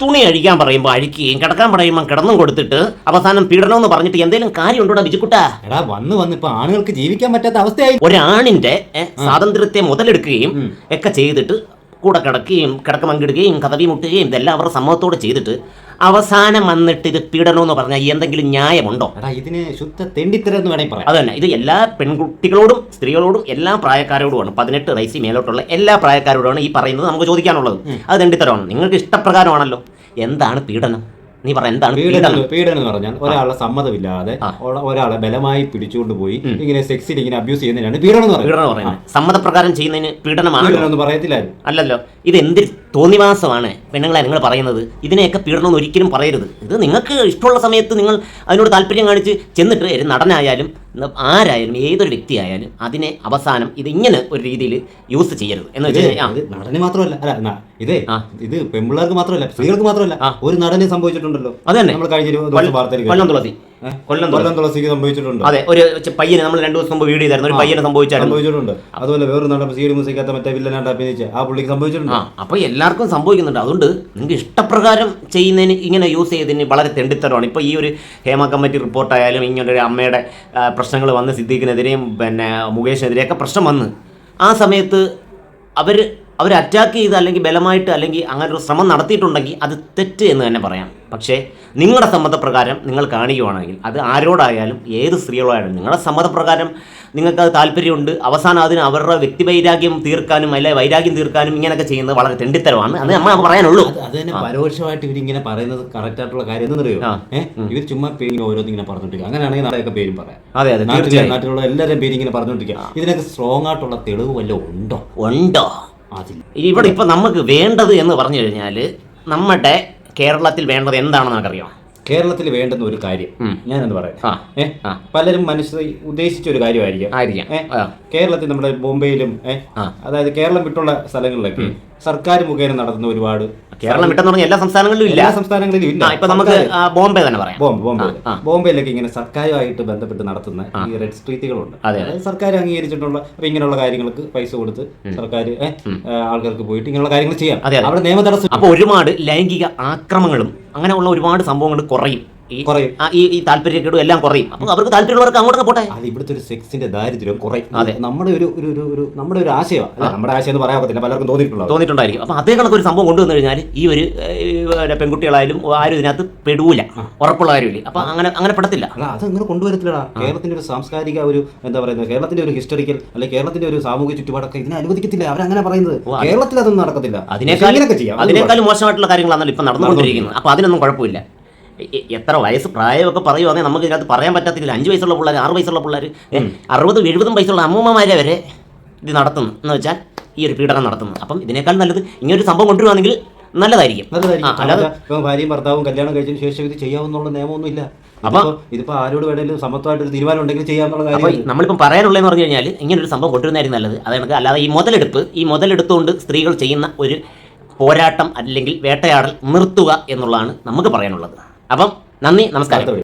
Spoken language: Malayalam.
തുണി അഴിക്കാൻ പറയുമ്പോൾ അഴിക്കുകയും കിടക്കാൻ പറയുമ്പോൾ കിടന്നും കൊടുത്തിട്ട് അവസാനം പീഡനം എന്ന് പറഞ്ഞിട്ട് എന്തെങ്കിലും കാര്യം ഉണ്ടോ ബിജുക്കുട്ടാ? എടാ വന്ന് വന്ന് ഇപ്പൊ ആണുങ്ങൾക്ക് ജീവിക്കാൻ പറ്റാത്ത അവസ്ഥയായി. ഒരാണിന്റെ ഏ, സ്വാതന്ത്ര്യത്തെ മുതലെടുക്കുകയും ഒക്കെ ചെയ്തിട്ട് കൂടെ കിടക്കുകയും കിടക്ക പങ്കിടുകയും കഥവി മുട്ടുകയും ഇതെല്ലാം അവരുടെ സമ്മതത്തോടെ ചെയ്തിട്ട് അവസാനം വന്നിട്ട് ഇത് പീഡനം എന്ന് പറഞ്ഞാൽ എന്തെങ്കിലും ന്യായമുണ്ടോ? എടാ ഇതിന് ശുദ്ധ തെണ്ടിത്തരം എന്ന് വേണമെങ്കിൽ പറയാം. അതന്നെ ഇത് എല്ലാ പെൺകുട്ടികളോടും സ്ത്രീകളോടും എല്ലാ പ്രായക്കാരോടുമാണ് പതിനെട്ട് വയസ്സിൽ മേലോട്ടുള്ള എല്ലാ പ്രായക്കാരോടുമാണ് ഈ പറയുന്നത് നമുക്ക് ചോദിക്കാനുള്ളത്. അത് തെണ്ടിത്തരമാണ്. നിങ്ങൾക്ക് ഇഷ്ടപ്രകാരമാണല്ലോ. എന്താണ് പീഡനം? നീ പറ എന്താണ് പീഡനം പീഡനം? എന്ന് പറഞ്ഞാൽ ഒരാളെ സമ്മതമില്ലാതെ ഒരാളെ ബലമായി പിടിച്ചുകൊണ്ട് പോയി ഇങ്ങനെ സെക്സിൽ ഇങ്ങനെ അബ്യൂസ് ചെയ്യുന്നതിനാണ് പീഡനം എന്ന് പറയുന്നത്. സമ്മതപ്രകാരം ചെയ്യുന്നതിന് പീഡനമാണ് പീഡനം എന്ന് പറയത്തില്ലായിരുന്നു. അല്ലല്ലോ. ഇത് എന്തൊരു തോന്നിവാസമാണ് പെണ്ണുങ്ങളെ നിങ്ങൾ പറയുന്നത് ഇതിനെയൊക്കെ പീഡനം ഒരിക്കലും പറയരുത് ഇത് നിങ്ങൾക്ക് ഇഷ്ടമുള്ള സമയത്ത് നിങ്ങൾ അതിനോട് താല്പര്യം കാണിച്ച് ചെന്നിട്ട് ഒരു നടനായാലും ആരായാലും ഏതൊരു വ്യക്തിയായാലും അതിനെ അവസാനം ഇത് ഇങ്ങനെ ഒരു രീതിയിൽ യൂസ് ചെയ്യരുത് എന്ന് വെച്ചാൽ നടന് മാത്രമല്ല അല്ല ഇതേ ഇത് പെൺപിള്ളേർക്ക് മാത്രമല്ല സ്ത്രീകൾക്ക് മാത്രമല്ല ഒരു നടനെ സംഭവിച്ചിട്ടുണ്ടല്ലോ അത് തന്നെ. നമ്മൾ കഴിഞ്ഞ. കൊല്ലം തുളസി? കൊല്ലം കൊല്ലം തുളസിക്ക് സംഭവിച്ചിട്ടുണ്ട്. അതെ ഒരു പയ്യനെ നമ്മൾ രണ്ടു ദിവസം മുമ്പ് വീഡിയോ ചെയ്തായിരുന്നു. ഒരു പയ്യനെ സംഭവിച്ചായിരുന്നു. സംഭവിച്ചിട്ടുണ്ട്. അതുപോലെ വേറൊരു നടൻ സീഡി മുസിക്കാത്ത മറ്റേ വില്ലനായിട്ട് അഭിനയിച്ച് ആ പുള്ളിക്ക് സംഭവിച്ചിട്ടുണ്ട്. ആ അപ്പോൾ എല്ലാവർക്കും സംഭവിക്കുന്നുണ്ട്. അതുകൊണ്ട് നിങ്ങൾക്ക് ഇഷ്ടപ്രകാരം ചെയ്യുന്നതിന് ഇങ്ങനെ യൂസ് ചെയ്തതിന് വളരെ തെണ്ടിത്തരമാണ്. ഇപ്പോൾ ഈ ഒരു ഹേമ കമ്മിറ്റി റിപ്പോർട്ടായാലും ഇങ്ങനെ ഒരു അമ്മയുടെ പ്രശ്നങ്ങൾ വന്ന് സിദ്ദീഖിനെതിരെയും പിന്നെ മുകേഷിനെതിരെയൊക്കെ പ്രശ്നം വന്ന് ആ സമയത്ത് അവർ അവർ അറ്റാക്ക് ചെയ്ത് അല്ലെങ്കിൽ ബലമായിട്ട് അല്ലെങ്കിൽ അങ്ങനെ ഒരു ശ്രമം നടത്തിയിട്ടുണ്ടെങ്കിൽ അത് തെറ്റ് എന്ന് തന്നെ പറയാം. പക്ഷേ നിങ്ങളുടെ സമ്മതപ്രകാരം നിങ്ങൾ കാണിക്കുകയാണെങ്കിൽ അത് ആരോടായാലും ഏത് സ്ത്രീകളായാലും നിങ്ങളുടെ സമ്മതപ്രകാരം നിങ്ങൾക്ക് അത് താല്പര്യമുണ്ട്. അവസാനം അതിന് അവരുടെ വ്യക്തി വൈരാഗ്യം തീർക്കാനും അല്ലെ വൈരാഗ്യം തീർക്കാനും ഇങ്ങനെയൊക്കെ ചെയ്യുന്നത് വളരെ തെണ്ടിത്തരമാണ്. അത് നമ്മൾ പറയാനുള്ളൂ. അത് തന്നെ പരോക്ഷമായിട്ട് ഇവരിങ്ങനെ പറയുന്നത് കറക്റ്റ് ആയിട്ടുള്ള കാര്യം എന്നറിയോ. ഇവർ ചുമ്മാ പേര് ഓരോന്ന് ഇങ്ങനെ പറഞ്ഞോണ്ടിരിക്കുക അങ്ങനെയാണെങ്കിൽ നാളെയൊക്കെ പേരും പറയാം. അതെ അതെ നാട്ടിലുള്ള എല്ലാവരും പേര് ഇങ്ങനെ പറഞ്ഞോണ്ടിരിക്കുക ഇതിനൊക്കെ സ്ട്രോങ് ആയിട്ടുള്ള തെളിവ് വല്ലതും ഉണ്ടോ? ഉണ്ടോ? അതില്ല ഇവിടെ ഇപ്പൊ നമുക്ക് വേണ്ടത് എന്ന് പറഞ്ഞു കഴിഞ്ഞാൽ നമ്മുടെ കേരളത്തിൽ വേണ്ടത് എന്താണെന്ന് നമുക്കറിയാം. കേരളത്തിൽ വേണ്ടുന്ന ഒരു കാര്യം. ഞാൻ ഞാനെന്ന് പറയാം. പലരും മനസ്സിൽ ഉദ്ദേശിച്ച ഒരു കാര്യമായിരിക്കും. ആയിരിക്കാം. കേരളത്തിൽ നമ്മുടെ ബോംബെയിലും അതായത് കേരളം വിട്ടുള്ള സ്ഥലങ്ങളിലൊക്കെ സർക്കാർ മുഖേന നടത്തുന്ന ഒരുപാട് കേരളം വിട്ടെന്ന് പറഞ്ഞ എല്ലാ സംസ്ഥാനങ്ങളിലും ഇല്ല. എല്ലാ സംസ്ഥാനങ്ങളിലും ഇല്ല. ഇപ്പൊ നമുക്ക് ബോംബെ തന്നെ പറയാം. ബോംബെ ബോംബെ. ബോംബെയിലൊക്കെ ഇങ്ങനെ സർക്കാരുമായിട്ട് ബന്ധപ്പെട്ട് നടത്തുന്ന ഈ റെഡ് സ്ട്രീറ്റുകളുണ്ട് അതെ, അതായത് സർക്കാർ അംഗീകരിച്ചിട്ടുള്ള അപ്പൊ ഇങ്ങനെയുള്ള കാര്യങ്ങൾക്ക് പൈസ കൊടുത്ത് സർക്കാർ ആൾക്കാർക്ക് പോയിട്ട് ഇങ്ങനെയുള്ള കാര്യങ്ങൾ ചെയ്യാം. അവിടെ നിയമ തടസ്സം അപ്പൊ ഒരുപാട് ലൈംഗിക ആക്രമങ്ങളും അങ്ങനെയുള്ള ഒരുപാട് സംഭവങ്ങൾ കുറയും. ഈ ഈ താല്പര്യക്കേടും എല്ലാം കുറയും. അപ്പൊ അവർക്ക് താല്പര്യമുള്ളവർക്ക് അങ്ങോട്ട് പോട്ടെ. അത് ഇവിടുത്തെ ഒരു സെക്സിന്റെ ദാരിദ്ര്യം കുറയും. അതെ. നമ്മുടെ ഒരു ഒരു ഒരു നമ്മുടെ ഒരു ആശയമാണ് നമ്മുടെ ആശയം എന്ന് പറയാൻ പറ്റില്ല പലർക്കും തോന്നിയിട്ടുള്ളത് തോന്നിയിട്ടുണ്ടായിരിക്കും. അപ്പൊ അതേ കണക്ക് ഒരു സംഭവം കൊണ്ടുവന്നു കഴിഞ്ഞാൽ ഈ ഒരു പെൺകുട്ടികളായാലും ആരും ഇതിനകത്ത് പെടൂല. ഉറപ്പുള്ള കാര്യമില്ല. അപ്പൊ അങ്ങനെ അങ്ങനെ പെടത്തില്ല. അത് അങ്ങനെ കൊണ്ടുവരത്തില്ലടാ. കേരളത്തിന്റെ ഒരു സാംസ്കാരിക ഒരു എന്താ പറയുന്നത് കേരളത്തിന്റെ ഒരു ഹിസ്റ്ററിക്കൽ അല്ലെങ്കിൽ കേരളത്തിന്റെ ഒരു സാമൂഹിക ചുറ്റുപാടൊക്കെ ഇതിനെ അനുവദിക്കത്തില്ല. അവരങ്ങനെ പറയുന്നത്. കേരളത്തിൽ അതൊന്നും നടക്കത്തില്ല. അതിനേക്കാൾ അതിനേക്കാളും മോശമായിട്ടുള്ള കാര്യങ്ങളാണല്ലോ ഇപ്പൊ നടന്നുകൊണ്ടിരിക്കുന്നത്. അപ്പോൾ അതിനൊന്നും കുഴപ്പമില്ല. എത്ര വയസ്സ് പ്രായമൊക്കെ പറയുവാണെങ്കിൽ നമുക്ക് ഇതിനകത്ത് പറയാൻ പറ്റത്തില്ല അഞ്ച് വയസ്സുള്ള പിള്ളേർ ആറ് വയസ്സുള്ള പിള്ളേർ അറുപതും എഴുപതും വയസ്സുള്ള അമ്മൂമ്മമാരെ വരെ ഇത് നടത്തുന്നു. എന്ന് വെച്ചാൽ ഈ ഒരു പീഡനം നടത്തുന്നു. അപ്പം ഇതിനേക്കാൾ നല്ലത് ഇങ്ങനൊരു സംഭവം കൊണ്ടുവരുവാണെങ്കിൽ നല്ലതായിരിക്കും. അല്ലാതെ ഇപ്പം ഭാര്യയും ഭർത്താവും കല്യാണം കഴിച്ചതിന് ശേഷം ഇത് ചെയ്യാവുന്നുള്ള നിയമമൊന്നും ഇല്ല അപ്പൊ- ഇതിപ്പോ ആരോട് വേണമെങ്കിലും സമത്വമായിട്ട് ഒരു തീരുമാനം ഉണ്ടെങ്കിൽ ചെയ്യാമെന്നുള്ള കാര്യം നമ്മളിപ്പം പറയാനുള്ളതെന്ന് പറഞ്ഞു കഴിഞ്ഞാൽ ഇങ്ങനൊരു സംഭവം കൊണ്ടുവരുന്നതായിരിക്കും നല്ലത്. അതാണ് അല്ലാതെ ഈ മുതലെടുപ്പ് ഈ മുതലെടുത്തുകൊണ്ട് സ്ത്രീകൾ ചെയ്യുന്ന ഒരു പോരാട്ടം അല്ലെങ്കിൽ വേട്ടയാടൽ നിർത്തുക എന്നുള്ളതാണ് നമുക്ക് പറയാനുള്ളത്. അപ്പം നന്ദി നമസ്കാരം.